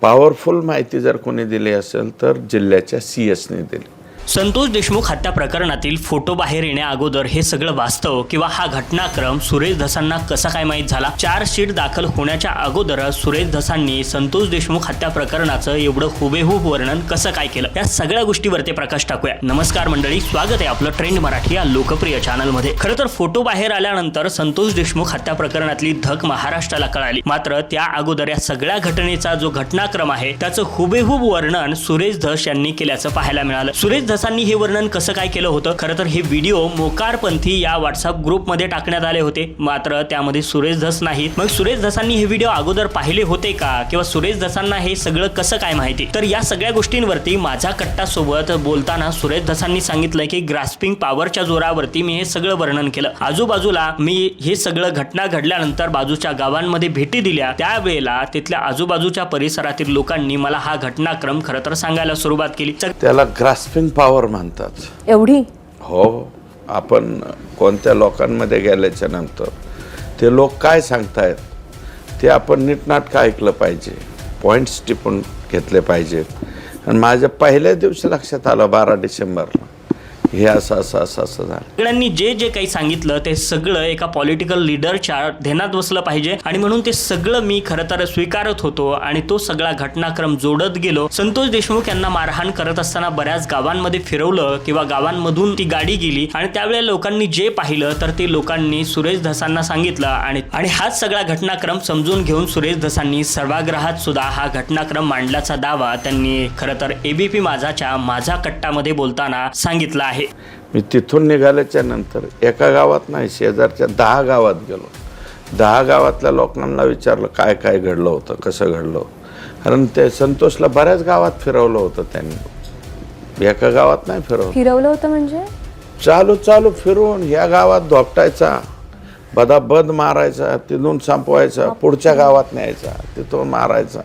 Powerful माहिती जर कोणी दिली असेल तर जिल्ह्याच्या सी एसने दिली. संतोष देशमुख हत्या प्रकरणातील फोटो बाहेर येण्याअगोदर हे सगळं वास्तव किंवा हा घटनाक्रम सुरेश धसांना कसा काय माहीत झाला? चार्जशीट दाखल होण्याच्या अगोदरच सुरेश धसांनी संतोष देशमुख हत्या प्रकरणाचं एवढं हुबेहूब वर्णन कसं काय केलं? या सगळ्या गोष्टीवरती प्रकाश टाकूया. नमस्कार मंडळी स्वागत आहे आपलं ट्रेंड मराठी या लोकप्रिय चॅनलमध्ये खरं तर फोटो बाहेर आल्यानंतर संतोष देशमुख हत्या प्रकरणातली धक महाराष्ट्राला कळाली. मात्र त्या अगोदर या सगळ्या घटनेचा जो घटनाक्रम आहे त्याचं हुबेहूब वर्णन सुरेश धस यांनी केल्याचं पाहायला मिळालं. सुरेश राक्षसांनी हे वर्णन कसं काय केलं होतं? खरं तर हे व्हिडिओ मोकारपंथी या व्हॉट्सअप ग्रुपमध्ये टाकण्यात आले होते. मात्र त्यामध्ये सुरेश धस नाहीत. मग सुरेश धसांनी हे व्हिडिओ अगोदर पाहिले होते का? किंवा सुरेश धसांना हे सगळं कसं काय माहिती? तर या सगळ्या गोष्टींवरती माझा कट्टा सोबत बोलताना सुरेश धसांनी सांगितलं की ग्रास्पिंग पॉवरच्या जोरावरती मी हे सगळं वर्णन केलं. आजूबाजूला मी हे सगळं घटना घडल्यानंतर बाजूच्या गावांमध्ये भेटी दिल्या. त्यावेळेला तिथल्या आजूबाजूच्या परिसरातील लोकांनी मला हा घटनाक्रम खरं तर सांगायला सुरुवात केली. त्याला ग्रास्पिंग पॉवर म्हणतात. एवढी? हो आपण कोणत्या लोकांमध्ये गेल्याच्यानंतर ते लोक काय सांगतायत ते आपण नीटनाटकं ऐकलं पाहिजे पॉईंट्स टिपून घेतले पाहिजेत. आणि माझ्या पहिल्या दिवशी लक्षात आलं बारा डिसेंबरला. हे असं असं असं असं झालं. सगळ्यांनी जे जे काही सांगितलं ते सगळं एका पॉलिटिकल लीडरच्या ध्यानात बसलं पाहिजे. आणि म्हणून ते सगळं मी खरं तर स्वीकारत होतो आणि तो सगळा घटनाक्रम जोडत गेलो. संतोष देशमुख यांना मारहाण करत असताना बऱ्याच गावांमध्ये फिरवलं किंवा गावांमधून ती गाडी गेली. आणि त्यावेळेला लोकांनी जे पाहिलं तर ते लोकांनी सुरेश धसांना सांगितलं. आणि आणि हाच सगळा घटनाक्रम समजून घेऊन सुरेश धसांनी सर्वाग्रहात सुद्धा हा घटनाक्रम मांडल्याचा दावा त्यांनी खरं तर एबीपी माझाच्या माझा कट्टामध्ये बोलताना सांगितला आहे. मी तिथून निघाल्याच्या नंतर एका गावात नाही शेजारच्या दहा गावात गेलो. दहा गावातल्या लोकांना विचारलं काय काय घडलं होतं कसं घडलं कारण ते संतोषला बऱ्याच गावात फिरवलं होतं त्यांनी. एका गावात नाही फिरवलं. फिरवलं होतं म्हणजे? चालू चालू फिरून या गावात धोपटायचा बदाबद मारायचा तिथून संपवायचा पुढच्या गावात न्यायचा तिथून मारायचा.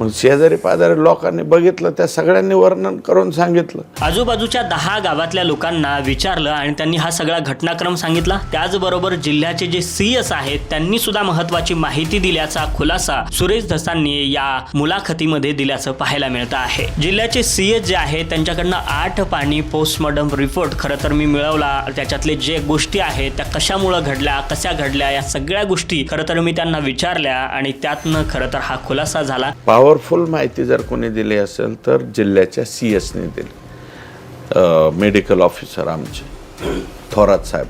मग शेजारी पाजारी लोकांनी बघितलं त्या सगळ्यांनी वर्णन करून सांगितलं. आजूबाजूच्या दहा गावातल्या लोकांना विचारलं आणि त्यांनी हा सगळा घटनाक्रम सांगितला. त्याचबरोबर जिल्ह्याचे जे सी एस आहेत त्यांनी सुद्धा महत्वाची माहिती दिल्याचा खुलासा सुरेश धसांनी या मुलाखतीमध्ये दिल्याचं पाहायला मिळतं आहे. जिल्ह्याचे सी एस जे आहेत त्यांच्याकडनं आठ पाणी पोस्टमॉर्टम रिपोर्ट खरं तर मी मिळवला. त्याच्यातले जे गोष्टी आहेत त्या कशामुळं घडल्या कशा घडल्या या सगळ्या गोष्टी खरं तर मी त्यांना विचारल्या आणि त्यातनं खरं तर हा खुलासा झाला. पॉवरफुल माहिती जर कोणी दिली असेल तर जिल्ह्याच्या सी एसने दिली. मेडिकल ऑफिसर आमचे थोरात साहेब.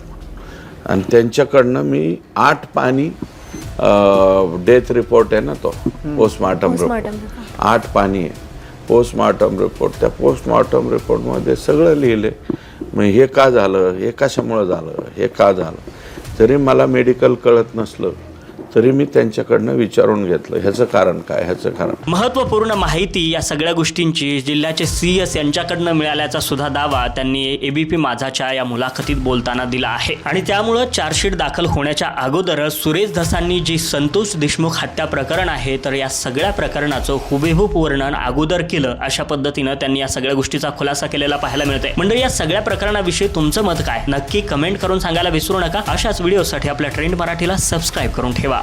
आणि त्यांच्याकडनं मी आठ पाणी डेथ रिपोर्ट आहे ना तो पोस्टमॉर्टम रिपोर्ट आठ पाणी आहे. पोस्टमॉर्टम रिपोर्ट त्या पोस्टमॉर्टम रिपोर्टमध्ये सगळं लिहिले मग हे का झालं? हे कशामुळं झालं? हे का झालं? जरी मला मेडिकल कळत नसलं. तरी मी त्यांच्याकडनं विचारून घेतलं. ह्याचं कारण काय? ह्याचं कारण महत्त्वपूर्ण माहिती या सगळ्या गोष्टींची जिल्ह्याचे सी एस यांच्याकडनं मिळाल्याचा सुद्धा दावा त्यांनी एबीपी माझाच्या या मुलाखतीत बोलताना दिला आहे. आणि त्यामुळं चार्जशीट दाखल होण्याच्या अगोदरच सुरेश धसांनी जी संतोष देशमुख हत्या प्रकरण आहे तर या सगळ्या प्रकरणाचं हुबेहूब वर्णन अगोदर केलं अशा पद्धतीनं त्यांनी या सगळ्या गोष्टीचा खुलासा केलेला पाहायला मिळतंय. म्हणजे या सगळ्या प्रकरणाविषयी तुमचं मत काय? नक्की कमेंट करून सांगायला विसरू नका. अशाच व्हिडिओसाठी आपल्या ट्रेंड मराठीला सबस्क्राईब करून ठेवा.